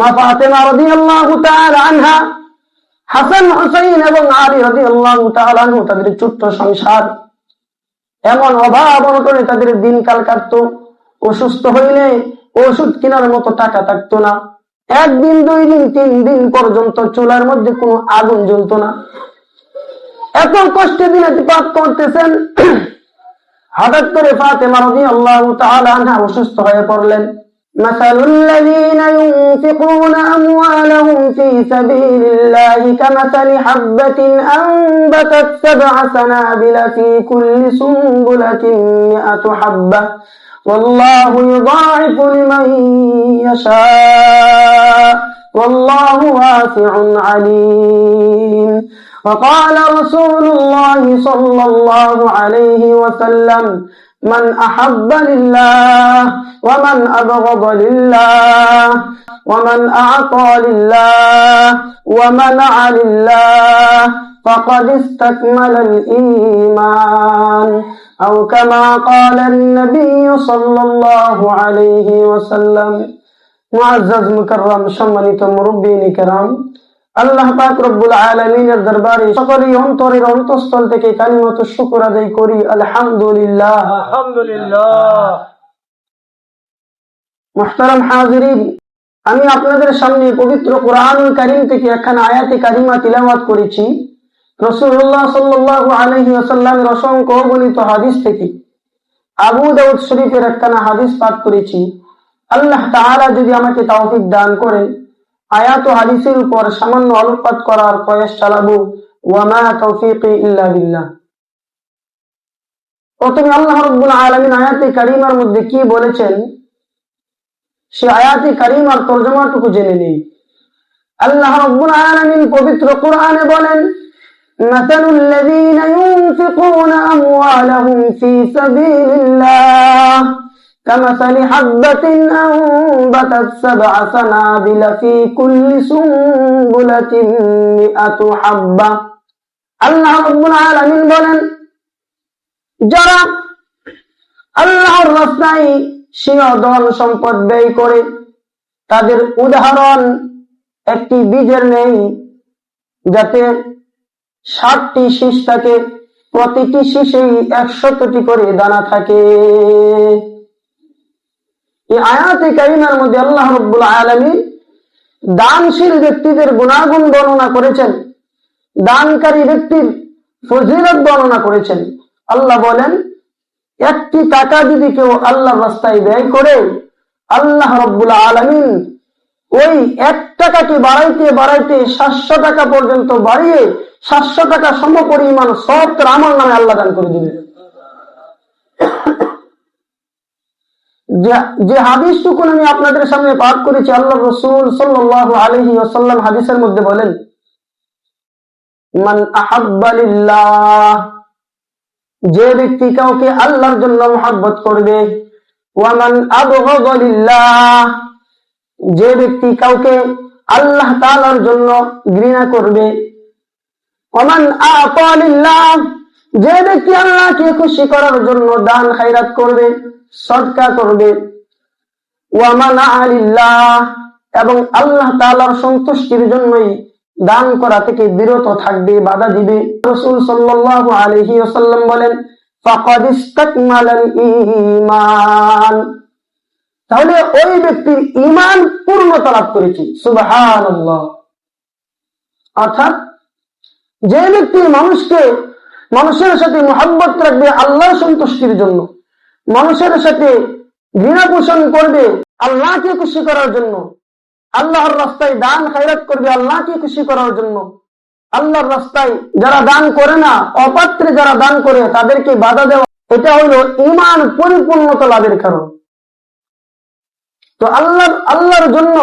মা ফাতেমা রাদিয়াল্লাহু তাআলা আনহা, হাসান, হুসাইন এবং আলী রাদিয়াল্লাহু তাআলা আনহু তাদের ছোট্ট সংসার। এমন অভাব অনটনে তাদের দিনকাল কাটতো অসুস্থ হইলে ওষুধ কেনার মতো টাকা থাকতো না। একদিন, দুই দিন, তিন দিন পর্যন্ত চুলার মধ্যে কোনো আগুন জ্বলতো না। এত কষ্টে দিনাতিপাত করতেছেন, হঠাৎ করে ফাতেমা রাদিয়াল্লাহু তাআলা আনহা অসুস্থ হয়ে পড়লেন। ينفقون أموالهم في سبيل الله كمثل حبة أنبتت سبع سنابل في كل سنبلة مئة حبة. والله يضاعف لمن يشاء. والله واسع عليم. وقال رسول الله صلى الله عليه وسلم من أحب لله ومن أبغض لله ومن أعطى لله ومنع لله فقد استكمل الإيمان أو كما قال النبي صلى الله عليه وسلم معزز مكرم شمرت مربين كرام আল্লাহ পাক রব্বুল দরবারে অন্তরের অন্তঃস্থল থেকে আদায় করি। আলহামদুলিল্লাহ। আলহামদুলিল্লাহ। মুহতারাম হাজিরিন, আমি আপনাদের সামনে পবিত্র কোরআন কারিম থেকে একখানা আয়াতে কারিমা তিলাওয়াত করেছি। রসুল্লাহ সাল্লাহ আলহি আসাল্লামের অসংখ্য অগণিত হাদিস থেকে আবু দাউদ শরীফের একখানা হাদিস পাঠ করেছি। আল্লাহ তাআলা যদি আমাকে তৌফিক দান করেন আয়াত ও হাদিসের উপর সামান্য আলোকপাত করার প্রয়াস চালাবো ওয়ামা তৌফিক ইল্লা বিল্লাহ প্রথমে আল্লাহ রব্বুল আলমিন আয়াতে কারিমার মধ্যে কি বলেছেন সে আয়াতে কারিমার তর্জমাটুকু জেনে নেই আল্লাহ রব্বুল আলামিন পবিত্র কোরআনে বলেন مثل الذين ينفقون أموالهم في سبيل الله كمثل حبة أنبتت سبع سنابل في كل سنبلة مئة حبة আল্লাহ রব্বুল আলামিন বলেন যারা আল্লাহর রাস্তায় সিংহ ধন সম্পদ ব্যয় করে তাদের উদাহরণ একটি বীজের নেই যাতে ষাটটি শীষ থাকে প্রতিটি শীষেই একশতটি করে দানা থাকে এই আয়াতে কারিমার মধ্যে আল্লাহ রব্বুল আলমী দানশীল ব্যক্তিদের গুণাগুণ বর্ণনা করেছেন। দানকারী ব্যক্তির ফজিলত বর্ণনা করেছেন। আল্লাহ বলেন, একটি টাকা যদি কেউ আল্লাহর রাস্তায় ব্যয় করে, আল্লাহ রব্বুল আলমিন ওই এক টাকাকে বাড়াইতে বাড়াইতে সাতশো টাকা পর্যন্ত বাড়িয়ে সাতশো টাকা সম পরিমাণ সব আমার নামে আল্লাহ দান করে দিবে যে- যে হাদিসটুকুন আমি আপনাদের সামনে পাঠ করেছি, আল্লাহ রসুল সাল্লাহ আলহি আসাল্লাম হাদিসের মধ্যে বলেন যে ব্যক্তি কাউকে আল্লাহর জন্য মহাব্বত করবে যে ব্যক্তি কাউকে আল্লাহ তাআলার জন্য ঘৃণা করবে ওমান আতালিল্লাহ যে ব্যক্তি আল্লাহকে খুশি করার জন্য দান খায়রাত করবে সদকা করবে। এবং আল্লাহ তাআলার সন্তুষ্টির জন্যই দান করা থেকে বিরত থাকবে, বাধা দিবে। রসুল সাল্লাল্লাহু আলাইহি ওয়াসাল্লাম বলেন ঈমান। তাহলে ওই ব্যক্তির ইমান পূর্ণতা লাভ করেছে। সুবহানাল্লাহ। অর্থাৎ যে ব্যক্তি মানুষকে, মানুষের সাথে মোহাব্বত রাখবে আল্লাহ সন্তুষ্টির জন্য মানুষের সাথে ঘৃণা পোষণ করবে আল্লাহকে খুশি করার জন্য। আল্লাহর রাস্তায় দান খায়রাত করবে আল্লাহকে খুশি করার জন্য। আল্লাহর রাস্তায় যারা দান করে না, অপাত্রে যারা দান করে, তাদেরকে বাধা দেওয়া, এটা হইল ইমান পরিপূর্ণতা লাভের কারণ। তো আল্লাহ আল্লাহর জন্য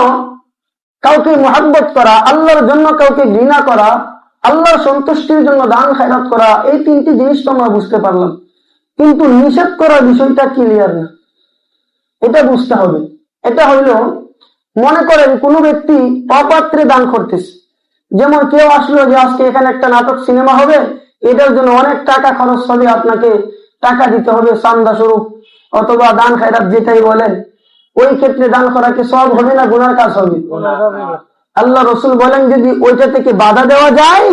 কাউকে মোহাব্বত করা, আল্লাহর জন্য কাউকে ঘৃণা করা, আল্লাহর সন্তুষ্টির জন্য দান খায়রাত করা, এই তিনটি জিনিস তো আমরা বুঝতে পারলাম। কিন্তু নিষেধ করার বিষয়টা ক্লিয়ার না। এটা বুঝতে হবে। এটা হইল মনে করেন কোন ব্যক্তি অপাত্রে দান করতেছে। যেমন কেউ আসলো যে আজকে এখানে একটা নাটক সিনেমা হবে এটার জন্য অনেক টাকা খরচ হবে আপনাকে টাকা দিতে হবে চান্দা স্বরূপ অথবা দান খায়রাত যেটাই বলেন ওই ক্ষেত্রে দান করা কি সব হবে না গুনার কাজ হবে। আল্লাহ রসুল বলেন যদি ওইটা থেকে বাধা দেওয়া যায়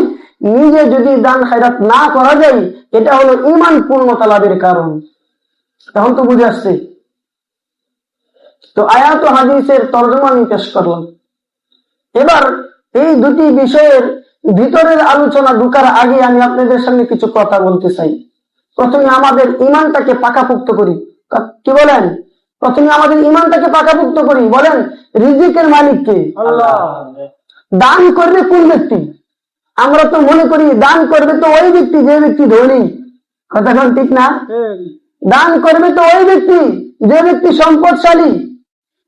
নিজে যদি দান খায়রাত না করা যায় এটা হলো ইমান পূর্ণতা লাভের কারণ। তখন তো বুঝে আসছে। তো আয়াত হাদিসের তর্জমা আমি পেশ করলাম। এবার এই দুটি বিষয়ের ভিতরের আলোচনা ঢুকার আগে আমি আপনাদের সামনে কিছু কথা বলতে চাই। প্রথমে আমাদের ইমানটাকে পাকাপুক্ত করি। কা- বলেন? প্রথমে আমাদের ইমানটাকে পাকাপুক্ত করি। বলেন রিজিকের মালিককে। দান করবে কোন ব্যক্তি? আমরা তো মনে করি দান করবে তো ওই ব্যক্তি যে ব্যক্তি ধনী। কথা কোন ঠিক না? দান করবে তো ওই ব্যক্তি যে ব্যক্তি সম্পদশালী।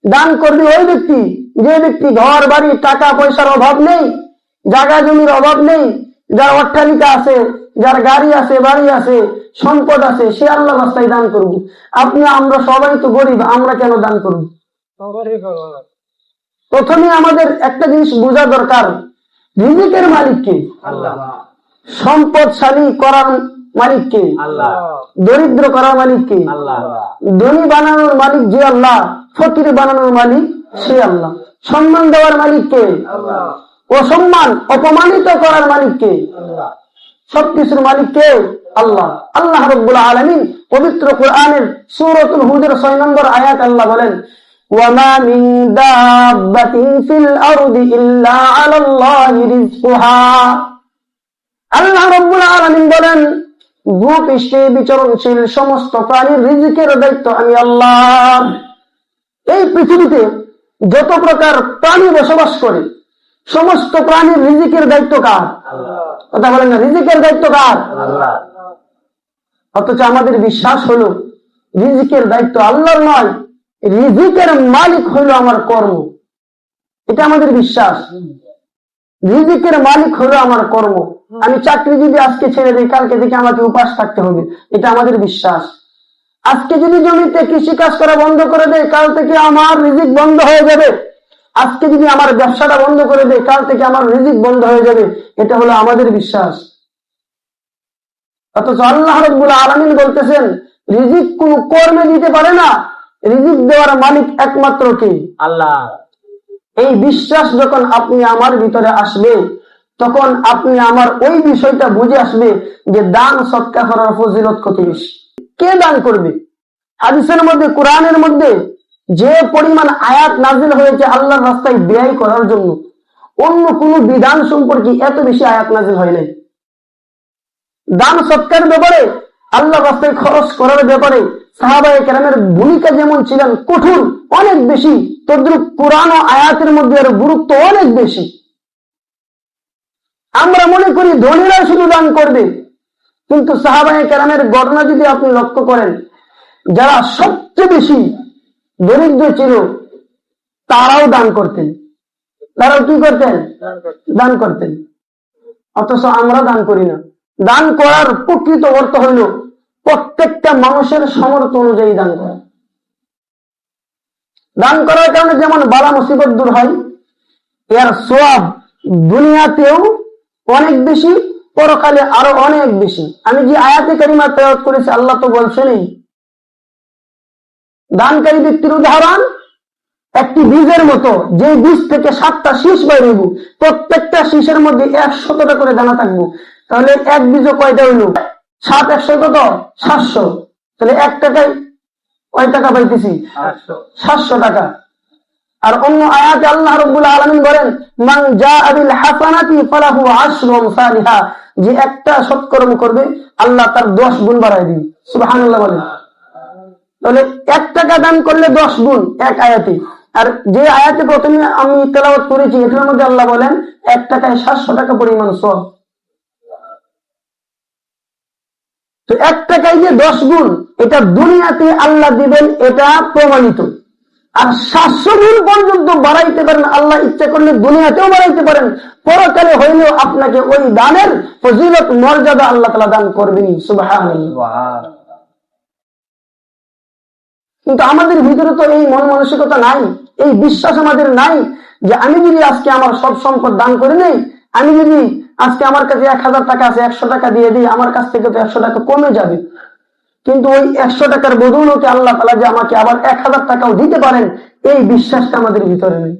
দান করবে ওই ব্যক্তি যে ব্যক্তি ঘর বাড়ি টাকা পয়সার অভাব নেই জায়গা জমির অভাব নেই যার অট্টালিকা আছে যার গাড়ি আছে বাড়ি আছে সম্পদ আছে সে আল্লাহ রাস্তায় দান করব আপনি আমরা সবাই তো গরিব আমরা কেন দান করব। প্রথমে আমাদের একটা জিনিস বোঝা দরকার। রিজিকের মালিককে আল্লাহ। সম্পদশালী করার মালিককে আল্লাহ। দরিদ্র করার মালিককে আল্লাহ। ধনী বানানোর মালিক যে আল্লাহ ফকির বানানোর মালিক সে আল্লাহ। সম্মান দেওয়ার মালিককে আল্লাহ। অসম্মান অপমানিত করার মালিককে সবকিছুর মালিককে আল্লাহ। আল্লাহ রব্বুল আলমিন পবিত্র কোরআনের সূরাতুল হুদের ছয় নম্বর আয়াত আল্লাহ বলেন وما من دابة في الأرض إلا على الله رزقها আল্লাহ রব্বুল আলামিন বলেন ভূপৃষ্ঠে বিচরণশীল সমস্ত প্রাণীর রিজিকের দায়িত্ব আমি আল্লাহ এই পৃথিবীতে যত প্রকার প্রাণী বসবাস করে সমস্ত প্রাণীর রিজিকের দায়িত্ব কার কথা বলেন না রিজিকের দায়িত্ব কার আল্লাহ অথচ আমাদের বিশ্বাস হলো রিজিকের দায়িত্ব আল্লাহর নয় রিজিকের মালিক হলো আমার কর্ম। এটা আমাদের বিশ্বাস। রিজিকের মালিক হলো আমার কর্ম। আমি চাকরি যদি আজকে ছেড়ে দিই, কালকে থেকে আমাকে উপাস থাকতে হবে। এটা আমাদের বিশ্বাস। আজকে যদি জমিতে কৃষি কাজ করা বন্ধ করে দেয় কাল থেকে আমার রিজিক বন্ধ হয়ে যাবে। আজকে যদি আমার ব্যবসাটা বন্ধ করে দেয় কাল থেকে আমার রিজিক বন্ধ হয়ে যাবে। এটা হলো আমাদের বিশ্বাস। অথচ আল্লাহ রব্বুল আলমিন বলতেছেন, রিজিক কোন কর্মে দিতে পারে না। রিজিক দেওয়ার মালিক একমাত্র কে? আল্লাহ। এই বিশ্বাস যখন আপনি আমার ভিতরে আসবে তখন আপনি আমার ওই বিষয়টা বুঝে আসবে যে দান সৎকা করার ফজিলত কত বেশি। কে দান করবে? হাদিসের মধ্যে কোরআনের মধ্যে যে পরিমাণ আয়াত নাজিল হয়েছে আল্লাহর রাস্তায় ব্যয় করার জন্য অন্য কোন বিধান সম্পর্কে এত বেশি আয়াত নাজিল হয় নাই। দান সৎকার ব্যাপারে আল্লাহ রাস্তায় খরচ করার ব্যাপারে সাহাবায়ে কেরামের ভূমিকা যেমন ছিলেন কঠোর অনেক বেশি। তদ্রুপ কোরআন ও আয়াতের মধ্যে এর গুরুত্ব অনেক বেশি। আমরা মনে করি ধনীরা শুধু দান করবে। কিন্তু সাহাবায়ে কেরামের ঘটনা যদি আপনি লক্ষ্য করেন যারা সবচেয়ে বেশি দরিদ্র ছিল তারাও দান করতেন। তারাও কি করতেন? দান করতেন। অথচ আমরা দান করি না। দান করার প্রকৃত অর্থ হইল প্রত্যেকটা মানুষের সামর্থ্য অনুযায়ী দান করা। দান করার কারণে যেমন বালা মুসিবত দূর হয়, এর সব দুনিয়াতেও অনেক বেশি, পরকালে আরও অনেক বেশি। আমি যে আয়াতে কারিমা তেলাওয়াত করেছি, আল্লাহ তো বলছেনই দানকারী ব্যক্তির উদাহরণ, একটি বীজের মতো যে বীজ থেকে সাতটা শীষ বাইরব প্রত্যেকটা শীষের মধ্যে একশতটা করে দানা থাকব। তাহলে এক বীজও কয়টা হইল? সাত একশো কত? সাতশো। তাহলে এক টাকায় কয় টাকা পাইতেছি? সাতশো। টাকা। আর অন্য আয়াতে আল্লাহ রব্বুল আলামিন বলেন মান জাআ বিল হাসানাতি ফালাহু আশরু আমসালিহা যে একটা সৎকর্ম করবে আল্লাহ তার 10 গুণ বাড়ায় দিবে। সুবহানাল্লাহ বলেন। তাহলে এক টাকা দান করলে 10 গুণ এক আয়াতে। আর যে আয়াতে প্রথমে আমি তেলাওয়াত করেছি এটার মধ্যে আল্লাহ বলেন এক টাকায় 700 টাকা পরিমাণ সব তো এক টাকায় যে দশ গুণ, এটা দুনিয়াতে আল্লাহ দিবেন, এটা প্রমাণিত। আর সাতশো গুণ পর্যন্ত বাড়াইতে পারেন, আল্লাহ ইচ্ছা করলে দুনিয়াতেও বাড়াইতে পারেন। পরকালে হইলেও আপনাকে ওই দানের ফজিলত, মর্যাদা আল্লাহ তালা দান করবেন সুবাহ কিন্তু আমাদের ভিতরে তো এই মন মানসিকতা নাই, এই বিশ্বাস আমাদের নাই যে আমি যদি আজকে আমার সব সম্পদ দান করে নেই, আমি যদি আজকে আমার কাছে এক হাজার টাকা আছে, একশো টাকা দিয়ে দিই, আমার কাছ থেকে তো একশো টাকা কমে যাবে। কিন্তু ওই একশো টাকার বদৌলতে আল্লাহ তালা যে আমাকে আবার এক হাজার টাকাও দিতে পারেন, এই বিশ্বাসটা আমাদের ভিতরে নেই।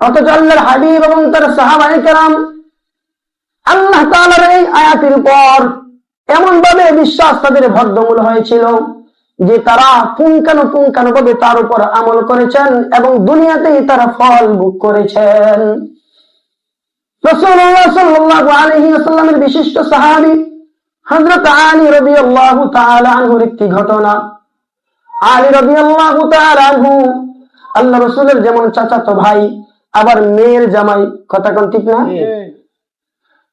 অথচ আল্লাহর হাবিব এবং তার সাহাবাই কারাম আল্লাহ তাআলার এই আয়াতের উপর এমন ভাবে বিশ্বাস তাদের ভদ্রমূল হয়েছিল যে তারা পুঙ্খানু পুঙ্খানু ভাবে তার উপর আমল করেছেন এবং দুনিয়াতেই তারা ফল ভোগ করেছেন। রসুল্লাহ বিশিষ্ট সাহাবী হযরত আলী তাআলা আনহুর একটি ঘটনা। আলী তাআলা আনহু আল্লাহ রসুলের যেমন চাচাতো ভাই আবার মেয়ের জামাই কথা কোন ঠিক না?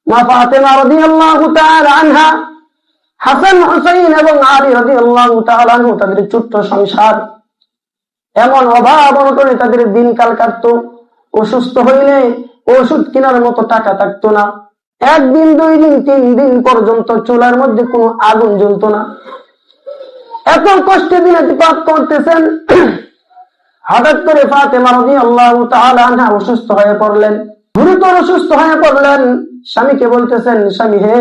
মা ফাতেমা তাআলা আনহা হাসান হুসাইন এবং আলী তাআলা আনহু তাদের ছোট্ট সংসার। এমন অভাব অনটনে তাদের দিনকাল কাটতো অসুস্থ হইলে ওষুধ কেনার মতো টাকা থাকতো না। একদিন, দুই দিন, তিন দিন পর্যন্ত চুলার মধ্যে কোনো আগুন জ্বলতো না। এত কষ্টে দিনে পাপ করতেছেন। হঠাৎ করে ফাতেমা রাদিয়াল্লাহু তাআলা আনহা অসুস্থ হয়ে পড়লেন। গুরুতর অসুস্থ হয়ে পড়লেন। স্বামীকে বলতেছেন, স্বামী হে,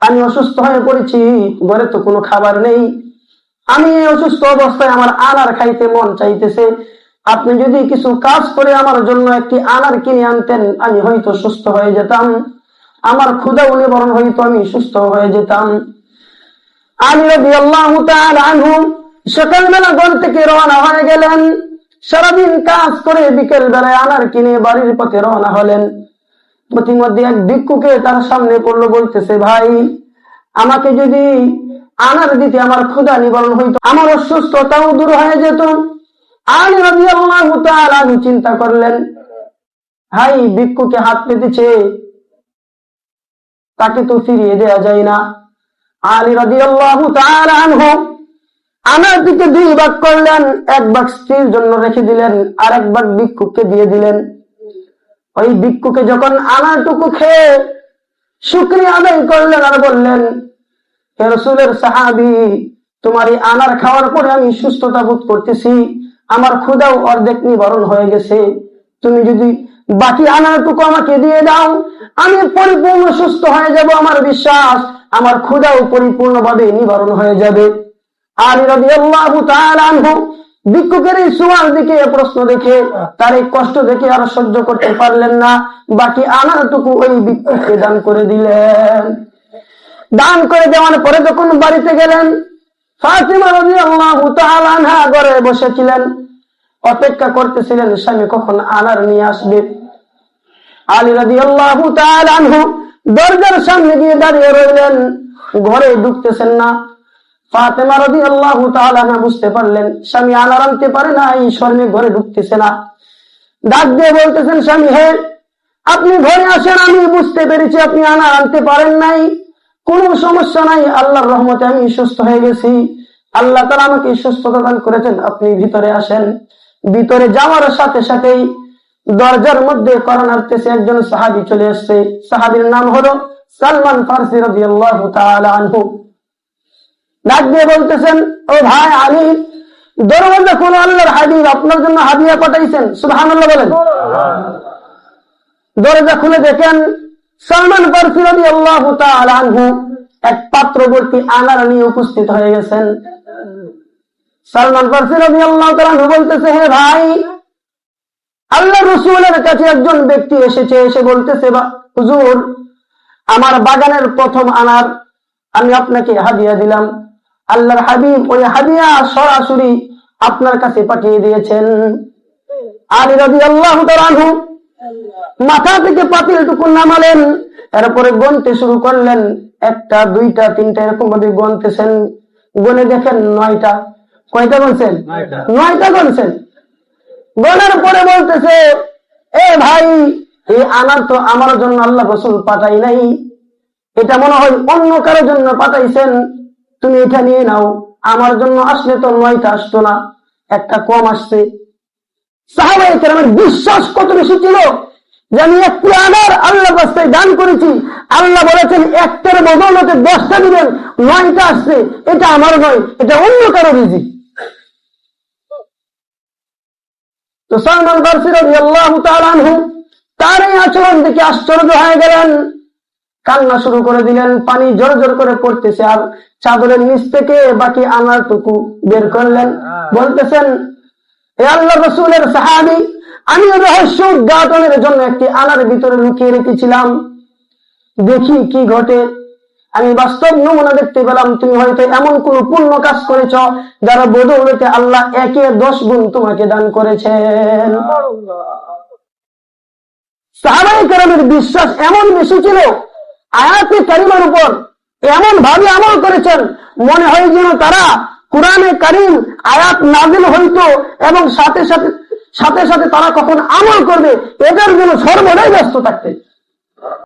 আমি অসুস্থ হয়ে পড়েছি, ঘরে তো কোনো খাবার নেই। আমি অসুস্থ অবস্থায় আমার আনার খাইতে মন চাইতেছে। আপনি যদি কিছু কাজ করে আমার জন্য একটি আনার কিনে আনতেন, আমি হয়তো সুস্থ হয়ে যেতাম। আমার ক্ষুদা নিবারণ হয়তো আমি সুস্থ হয়ে যেতাম। তাআলা আনহু সকালবেলা ঘর থেকে রওনা হয়ে গেলেন। সারাদিন কাজ করে বিকেল বেলায় আনার কিনে বাড়ির পথে রওনা হলেন। প্রতিমধ্যে এক ভিক্ষুকে তার সামনে পড়ল, বলতেছে, ভাই, আমাকে যদি আনার দিতে আমার ক্ষুধা নিবারণ হইতো, আমার অসুস্থতাও দূর হয়ে যেত। আলী তাআলা চিন্তা করলেন ভাই ভিক্ষুকে হাত পেতেছে, তাকে তো ফিরিয়ে দেয়া যায় না। আলী তাআলা আনহু আনার দিকে দুই ভাগ করলেন, এক ভাগ স্ত্রীর জন্য রেখে দিলেন, আর এক ভাগ ভিক্ষুককে দিয়ে দিলেন। ওই ভিক্ষুকে যখন আনাটুকু খেয়ে শুক্রিয়া আদায় করলেন আর বললেন রসুলের সাহাবি, তোমার এই আনার খাওয়ার পরে আমি সুস্থতা বোধ করতেছি। আমার ক্ষুদাও অর্ধেক নিবারণ হয়ে গেছে। তুমি যদি বাকি আনারটুকু আমাকে দিয়ে দাও, আমি পরিপূর্ণ সুস্থ হয়ে যাব, আমার বিশ্বাস, আমার ক্ষুদাও পরিপূর্ণভাবে নিবারণ হয়ে যাবে। আলী রাদিয়াল্লাহু তাআলা আনহু ভিক্ষুকের এই সুয়ার দিকে প্রশ্ন দেখে, তার এই কষ্ট দেখে আর সহ্য করতে পারলেন না। বাকি আনারটুকু ওই ভিক্ষুককে দান করে দিলেন। দান করে দেওয়ার পরে যখন বাড়িতে গেলেন ফাতিমা ঘরে বসেছিলেন। অপেক্ষা করতেছিলেন, স্বামী, কখন আনার নিয়ে আসবে? আলী রাদিয়াল্লাহু তাআলা আনহু দরজার সামনে গিয়ে দাঁড়িয়ে রইলেন। ঘরে ঢুকতেছেন না। ফাতেমা রাদিয়াল্লাহু তাআলা না বুঝতে পারলেন, স্বামী আনার আনতে পারে না, এই শর্মে ঘরে ঢুকতেছে না। ডাক দিয়ে বলতেছেন, স্বামী, হে, আপনি ঘরে আসেন, আমি বুঝতে পেরেছি আপনি আনার আনতে পারেন নাই। কোনো সমস্যা নাই আল্লাহর রহমতে আমি সুস্থ হয়ে গেছি। আল্লাহ তারা আমাকে সুস্থতা দান করেছেন আপনি ভিতরে আসেন। ভিতরে যাওয়ার সাথে সাথেই দরজার মধ্যে করোনার্তেছে একজন সাহাবি চলে আসছে সাহাবির নাম হলো সালমান ফারসি তাআলা আনহু। ডাক দিয়ে বলতেছেন ও ভাই আলী দরওয়াজা কোন আল্লাহর হাবিব আপনার জন্য হাদিয়া পাঠাইছেন? সুবহানাল্লাহ বলেন। দরজা খুলে দেখেন সালমান রাদিয়াল্লাহু তাআলা আনহু এক পাত্র ভর্তি আনার নিয়ে উপস্থিত হয়ে গেছেন। আনহু বলতেছে, হে ভাই আল্লাহ কাছে একজন ব্যক্তি এসেছে, এসে বলতেছে হুজুর, আমার বাগানের প্রথম আনার আমি আপনাকে হাদিয়া দিলাম। আল্লাহর হাবিব ওই হাদিয়া সরাসরি আপনার কাছে পাঠিয়ে দিয়েছেন। আলী রাজি আল্লাহ মাথা থেকে পাতিলটুকু নামালেন এরপরে গনতে শুরু করলেন। একটা দুইটা তিনটা এরকম ভাবে গনতেছেন। গনে দেখেন নয়টা। কয়টা গনছেন নয়টা। নয়টা গনছেন গনার পরে বলতেছে এ ভাই এই আনার তো আমার জন্য আল্লাহ রসুল পাঠাই নাই। এটা মনে হয় অন্য কারোর জন্য পাঠাইছেন। তুমি এটা নিয়ে নাও। আমার জন্য আসলে তো নয়টা আসতো না একটা কম আসছে। সাহাবাই কেরামের বিশ্বাস কত বেশি ছিল? যে আমি একটি আনার আল্লাহ রাস্তায় দান করেছি আল্লাহ বলেছেন একটার বদৌলতে দশটা দিবেন নয়টা আসছে এটা আমার নয় এটা অন্য কারও রিজিক তো সালমান তাআলা আনহু তার এই আচরণ দেখে আশ্চর্য হয়ে গেলেন। কান্না শুরু করে দিলেন পানি জোর জোর করে পড়তেছে আর চাদরের নিচ থেকে বাকি আনার টুকু বের করলেন। বলতেছেন এ আল্লাহ রসুলের সাহাবি আমি রহস্য উদ্ঘাটনের জন্য একটি আনার ভিতরে লুকিয়ে রেখেছিলাম। দেখি কি ঘটে। আমি বাস্তব নমুনা দেখতে পেলাম, তুমি হয়তো এমন কোন পূর্ণ কাজ করেছ যারা বদৌলতে আল্লাহ একে দশ গুণ তোমাকে দান করেছেন। সাহাবাই কারামের বিশ্বাস এমন বেশি ছিল, আয়াতে কারিমার উপর এমন ভাবে আমল করেছেন, মনে হয় যেন তারা কোরআনে কারিম আয়াত নাজিল হইতো এবং সাথে সাথে সাথে সাথে তারা কখন আমল করবে এদের জন্য সর্বদাই ব্যস্ত থাকতেন